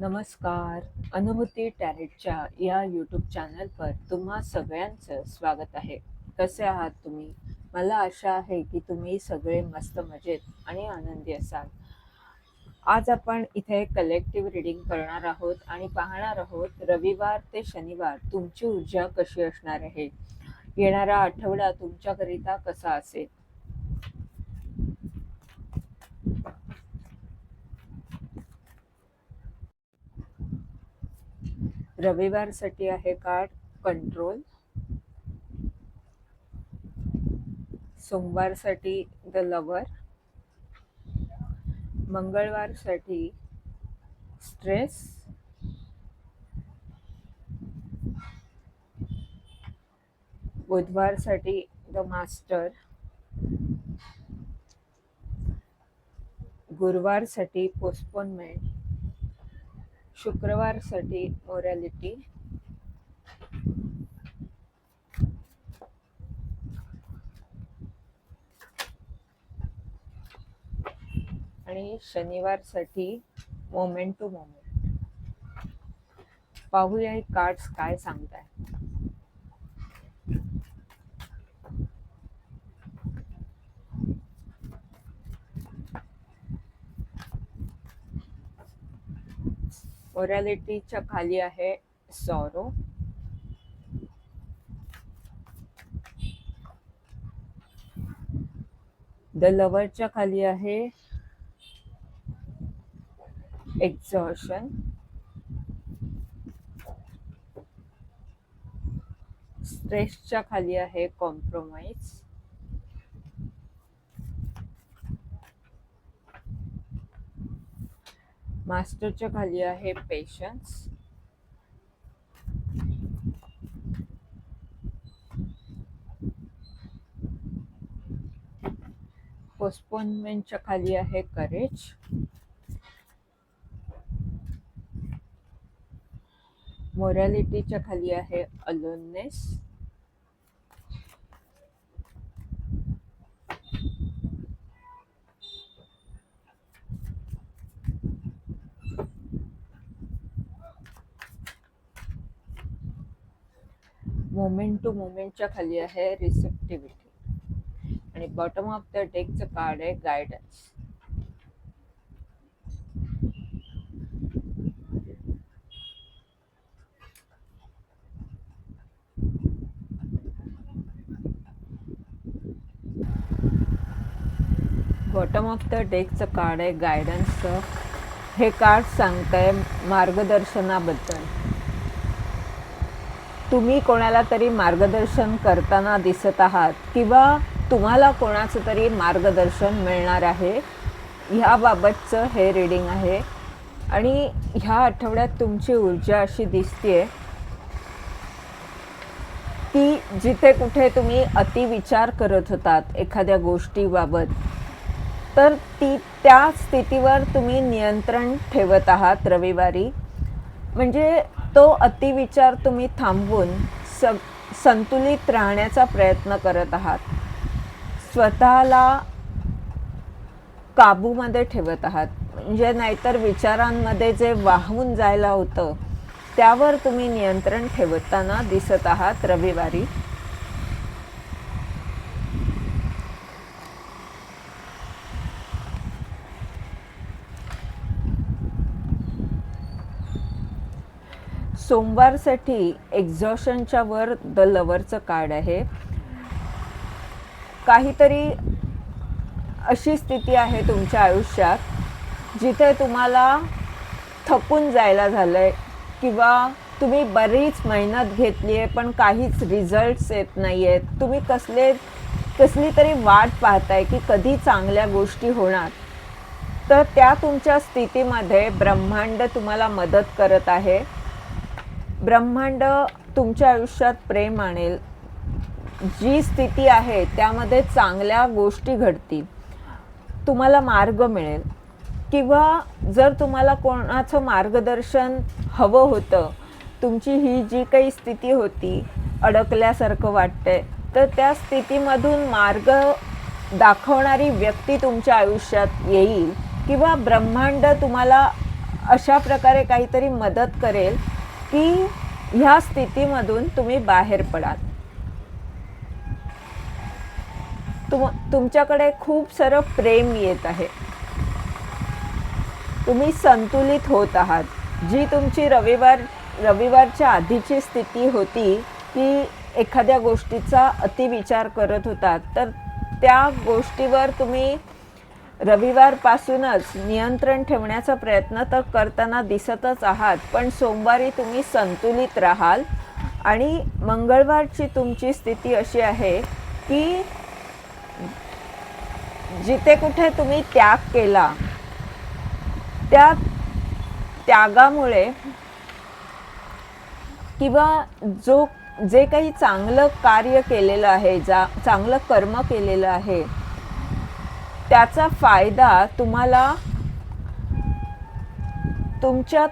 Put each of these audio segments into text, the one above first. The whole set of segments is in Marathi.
नमस्कार. अनुभूती टॅरेटच्या या यूट्यूब चॅनलवर तुम्हा सगळ्यांचं स्वागत आहे. कसे आहात तुम्ही? मला आशा आहे की तुम्ही सगळे मस्त मजेत आणि आनंदी असाल. आज आपण इथे कलेक्टिव्ह रिडिंग करणार आहोत आणि पाहणार आहोत रविवार ते शनिवार तुमची ऊर्जा कशी असणार आहे? येणारा आठवडा तुमच्याकरिता कसा असेल? रविवारसाठी आहे कार्ड कंट्रोल. सोमवारसाठी द लवर. मंगळवारसाठी स्ट्रेस. बुधवारसाठी द मास्टर. गुरुवारसाठी पोस्टपोनमेंट. शुक्रवारसाठी मोरॅलिटी आणि शनिवारसाठी मोमेंट टू मोमेंट पाहूया हे कार्ड्स काय सांगताय ओरॅलिटीच्या खाली आहे सॉरो. द लवरच्या खाली आहे एक्झॉशन स्ट्रेसच्या खाली आहे कॉम्प्रोमाइज. मास्टरच्या खाली आहे पेशन्स. पोस्टपोनमेंटच्या खाली आहे करेज. मोरॅलिटीच्या खाली आहे अलोननेस. मोमेंट टू मोमेंटच्या खाली आहे रिसेप्टिव्हिटी आणि बॉटम ऑफ द डेकचं कार्ड आहे गायडन्स बॉटम ऑफ द डेकचं कार्ड आहे गायडन्सचं हे कार्ड सांगतंय मार्गदर्शनाबद्दल. तुम्ही कोणाला तरी मार्गदर्शन करताना दिसत आहात किंवा तुम्हाला कोणाचं तरी मार्गदर्शन मिळणार आहे ह्याबाबतचं हे रीडिंग आहे. आणि ह्या आठवड्यात तुमची ऊर्जा अशी दिसते की जिथे कुठे तुम्ही अतिविचार करत होतात एखाद्या गोष्टीबाबत तर ती त्या स्थितीवर तुम्ही नियंत्रण ठेवत आहात रविवारी. म्हणजे तो अतिविचार तुम्ही थांबवून स संतुलित राहण्याचा प्रयत्न करत आहात. स्वतःला काबूमध्ये ठेवत आहात. म्हणजे नाहीतर विचारांमध्ये जे वाहून जायला होतं त्यावर तुम्ही नियंत्रण ठेवताना दिसत आहात रविवारी. सोमवारसाठी एक्झॉशनच्या वर द लवरचं कार्ड आहे. काहीतरी अशी स्थिती आहे तुमच्या आयुष्यात जिथे तुम्हाला थकून जायला झालं आहे किंवा तुम्ही बरीच मेहनत घेतली आहे पण काहीच रिझल्ट्स येत नाही आहेत तुम्ही कसले कसली तरी वाट पाहताय की कधी चांगल्या गोष्टी होणार. तर त्या तुमच्या स्थितीमध्ये ब्रह्मांड तुम्हाला मदत करत आहे. ब्रह्मांड तुमच्या आयुष्यात प्रेम आणेल. जी स्थिती आहे त्यामध्ये चांगल्या गोष्टी घडतील. तुम्हाला मार्ग मिळेल. किंवा जर तुम्हाला कोणाचं मार्गदर्शन हवं होतं तुमची ही जी काही स्थिती होती अडकल्यासारखं वाटतंय तर त्या स्थितीमधून मार्ग दाखवणारी व्यक्ती तुमच्या आयुष्यात येईल. किंवा ब्रह्मांड तुम्हाला अशा प्रकारे काहीतरी मदत करेल की ह्या स्थितीमधून तुम्ही बाहेर पडाल. तुम तुमच्याकडे खूप सारं प्रेम येत आहे. तुम्ही संतुलित होत आहात. जी तुमची रविवार रविवारच्या आधीची स्थिती होती की एखाद्या गोष्टीचा अतिविचार करत होतात तर त्या गोष्टीवर तुम्ही रविवारपासूनच नियंत्रण ठेवण्याचा प्रयत्न तर करताना दिसतच आहात पण सोमवारी तुम्ही संतुलित राहाल. आणि मंगळवारची तुमची स्थिती अशी आहे की जिथे कुठे तुम्ही त्याग केला त्या त्यागामुळे किंवा जो जे काही चांगलं कार्य केलेलं आहे जा चांगलं कर्म केलेलं आहे त्याचा फायदा तुम्हाला तुमच्या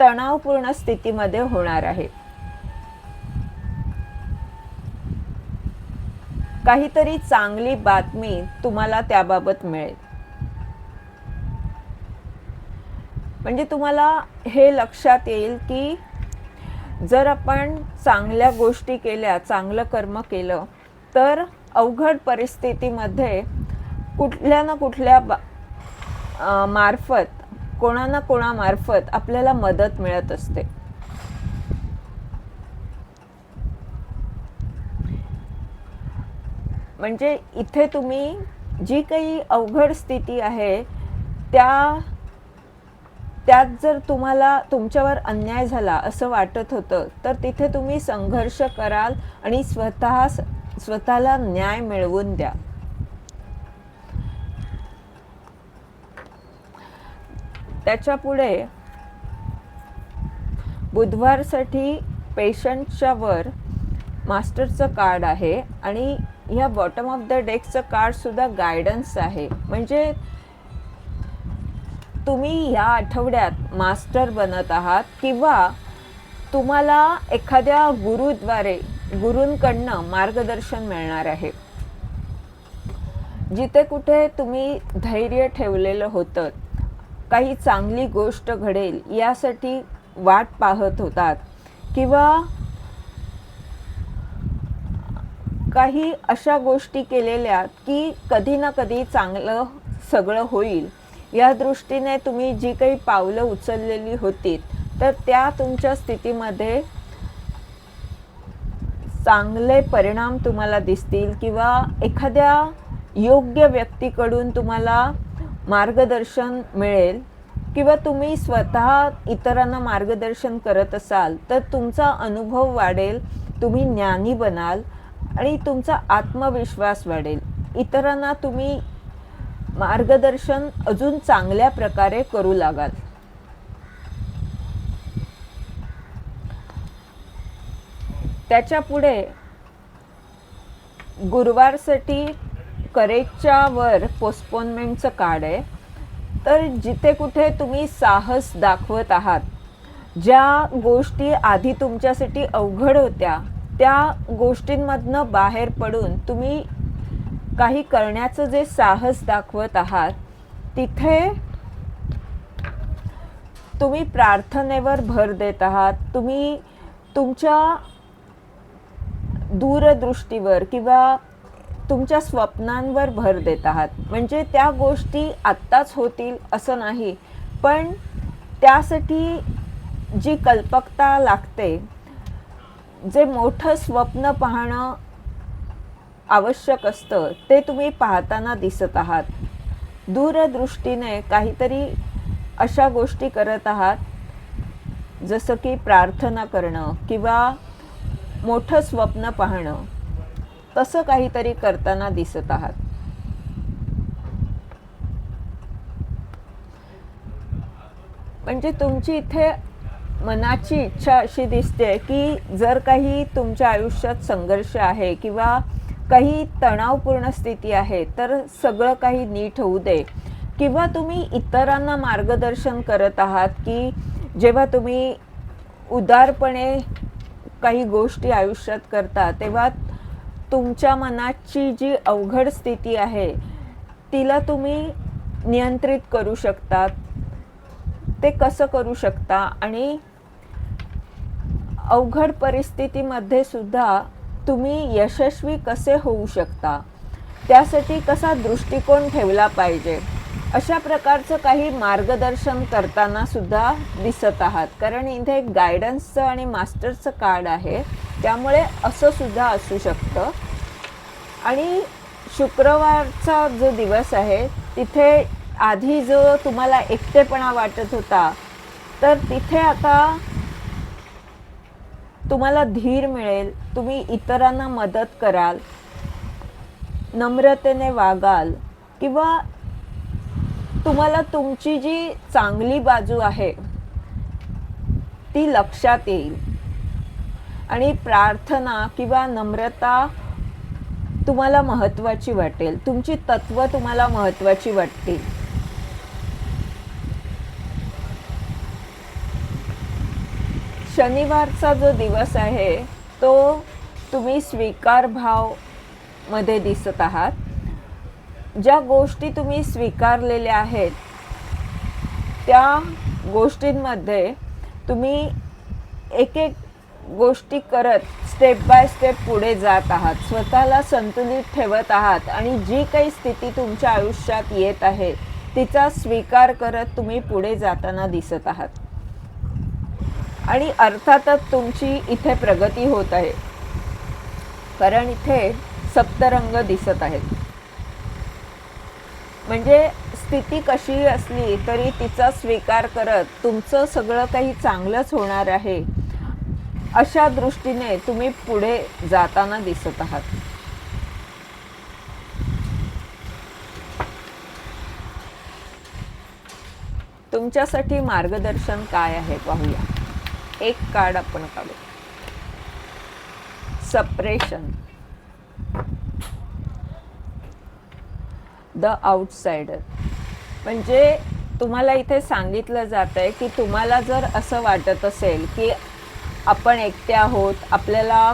तणावपूर्ण स्थितीमध्ये होणार आहे. काहीतरी चांगली बातमी तुम्हाला त्याबाबत मिळेल. म्हणजे तुम्हाला हे लक्षात येईल की जर आपण चांगल्या गोष्टी केल्या चांगलं कर्म केलं तर अवघड परिस्थितीमध्ये कुठल्या ना कुठल्या बा मार्फत कोणा ना कोणामार्फत आपल्याला मदत मिळत असते. म्हणजे इथे तुम्ही जी काही अवघड स्थिती आहे त्या त्यात जर तुम्हाला तुमच्यावर अन्याय झाला असं वाटत होतं तर तिथे तुम्ही संघर्ष कराल आणि स्वतः स्वतःला न्याय मिळवून द्या. त्याच्या पुढे बुधवारसाठी पेशंटच्या वर मास्टरचं कार्ड आहे आणि ह्या बॉटम ऑफ द डेकचं कार्ड सुद्धा गायडन्स आहे. म्हणजे तुम्ही या आठवड्यात मास्टर बनत आहात किंवा तुम्हाला एखाद्या गुरुद्वारे गुरूंकडनं मार्गदर्शन मिळणार आहे. जिथे कुठे तुम्ही धैर्य ठेवलेलं होतं काही चांगली गोष्ट घडेल यासाठी वाट पाहत होतात. किंवा काही अशा गोष्टी केलेल्या की कधी ना कधी चांगलं सगळं होईल. या दृष्टीने तुम्ही जी काही पावलं उचललेली होती तर त्या तुमच्या स्थितीमध्ये चांगले परिणाम तुम्हाला दिसतील किंवा एखाद्या योग्य व्यक्तीकडून तुम्हाला मार्गदर्शन मिळेल किंवा तुम्ही स्वतः इतरांना मार्गदर्शन करत असाल तर तुमचा अनुभव वाढेल तुम्ही ज्ञानी बनाल आणि तुमचा आत्मविश्वास वाढेल. इतरांना तुम्ही मार्गदर्शन अजून चांगल्या प्रकारे करू लागाल. त्याच्या पुढे गुरुवारसाठी करेजच्या वर पोस्टपोनमेंटचं कार्ड आहे. तर जिथे कुठे तुम्ही साहस दाखवत आहात ज्या गोष्टी आधी तुमच्यासाठी अवघड होत्या त्या गोष्टींमधनं बाहेर पडून तुम्ही काही करण्याचं जे साहस दाखवत आहात तिथे तुम्ही प्रार्थनेवर भर देत आहात. तुम्ही तुमच्या दूरदृष्टीवर किंवा तुमच्या स्वप्नांवर भर देत आहात. म्हणजे त्या गोष्टी आत्ताच होतील असं नाही. पण त्यासाठी जी कल्पकता लागते जे मोठं स्वप्न पाहणं आवश्यक असतं ते तुम्ही पाहताना दिसत आहात. दूरदृष्टीने काहीतरी अशा गोष्टी करत आहात जसं की प्रार्थना करणं किंवा मोठं स्वप्न पाहणं. तसं काहीतरी करताना दिसत आहात. म्हणजे तुमची इथे मनाची इच्छा अशी दिसते की जर काही तुमच्या आयुष्यात संघर्ष आहे किंवा काही तणावपूर्ण स्थिती आहे तर सगळं काही नीट होऊ दे. किंवा तुम्ही इतरांना मार्गदर्शन करत आहात की जेव्हा तुम्ही उदारपणे काही गोष्टी आयुष्यात करता तेव्हा तुमच्या मनाची जी अवघड स्थिती आहे तिला तुम्ही नियंत्रित करू शकतात. ते कसं करू शकता? आणि अवघड परिस्थितीमध्ये सुद्धा तुम्ही यशस्वी कसे होऊ शकता? त्यासाठी कसा दृष्टिकोन ठेवला पाहिजे? अशा प्रकारचं काही मार्गदर्शन करताना सुद्धा दिसत आहात. कारण इथे एक गायडन्सचं आणि मास्टरचं कार्ड आहे. त्यामुळे असं सुद्धा असू शकतं. आणि शुक्रवारचा जो दिवस आहे तिथे आधी जो तुम्हाला एकटेपणा वाटत होता तर तिथे आता तुम्हाला धीर मिळेल. तुम्ही इतरांना मदत कराल नम्रतेने वागाल किंवा तुम्हाला तुमची जी चांगली बाजू आहे ती लक्षात येईल. आणि प्रार्थना किंवा नम्रता तुम्हाला महत्त्वाची वाटेल. तुमची तत्व तुम्हाला महत्त्वाची वाटतील. शनिवारचा जो दिवस आहे तो तुम्ही स्वीकार भावमध्ये दिसत आहात. ज्या गोष्टी तुम्ही स्वीकारलेल्या आहेत त्या गोष्टींमध्ये तुम्ही एक एक गोष्टी करत स्टेप बाय स्टेप पुढे जात आहात. स्वतःला संतुलित ठेवत आहात आणि जी काही स्थिती तुमच्या आयुष्यात येत आहे तिचा स्वीकार करत तुम्ही पुढे जाताना दिसत आहात. आणि अर्थातच तुमची इथे प्रगती होत आहे. कारण इथे सप्तरंग दिसत आहेत. म्हणजे स्थिती कशी असली तरी तिचा स्वीकार करत तुमचं सगळं काही चांगलंच होणार आहे. अशा दृष्टीने तुम्ही पुढे जाताना दिसत आहात. तुमच्यासाठी मार्गदर्शन काय आहे पाहूया. एक कार्ड आपण काढू. सपरेशन द आउटसाइडर म्हणजे तुम्हाला इथे सांगितलं जात आहे की तुम्हाला जर असं वाटत असेल की आपण एकटे आहोत आपल्याला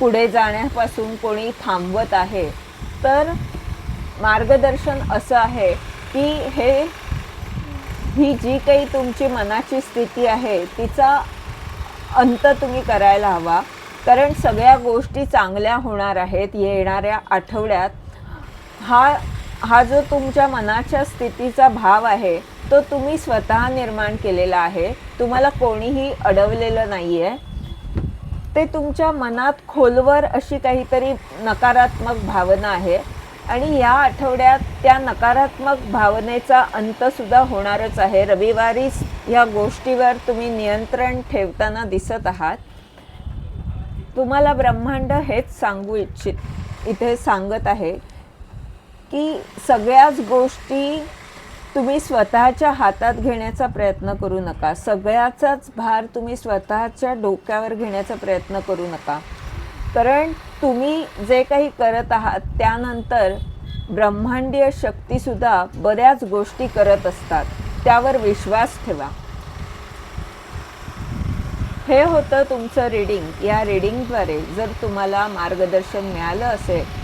पुढे जाण्यापासून कोणी थांबवत आहे. तर मार्गदर्शन असं आहे की हे ही जी काही तुमची मनाची स्थिती आहे तिचा अंत तुम्ही करायला हवा. कारण सगळ्या गोष्टी चांगल्या होणार आहेत येणाऱ्या आठवड्यात. हा हा जो तुमच्या मनाच्या स्थितीचा भाव आहे तो तुम्ही स्वतः निर्माण केलेला आहे. तुम्हाला कोणीही अडवलेलं नाही आहे ते तुमच्या मनात खोलवर अशी काहीतरी नकारात्मक भावना आहे. आणि या आठवड्यात त्या नकारात्मक भावनेचा अंतसुद्धा होणारच आहे. रविवारीच या गोष्टीवर तुम्ही नियंत्रण ठेवताना दिसत आहात. तुम्हाला ब्रह्मांड हेच सांगू इच्छित इथे सांगत आहे की सगळ्याच गोष्टी तुम्ही स्वतःच्या हातात घेण्याचा प्रयत्न करू नका. सगळ्याचाच भार तुम्ही स्वतःच्या डोक्यावर घेण्याचा प्रयत्न करू नका. कारण तुम्ही जे काही करत आहात त्यानंतर ब्रह्मांडीय शक्तीसुद्धा बऱ्याच गोष्टी करत असतात. त्यावर विश्वास ठेवा. हे होतं तुमचं रीडिंग या रीडिंगद्वारे जर तुम्हाला मार्गदर्शन मिळालं असेल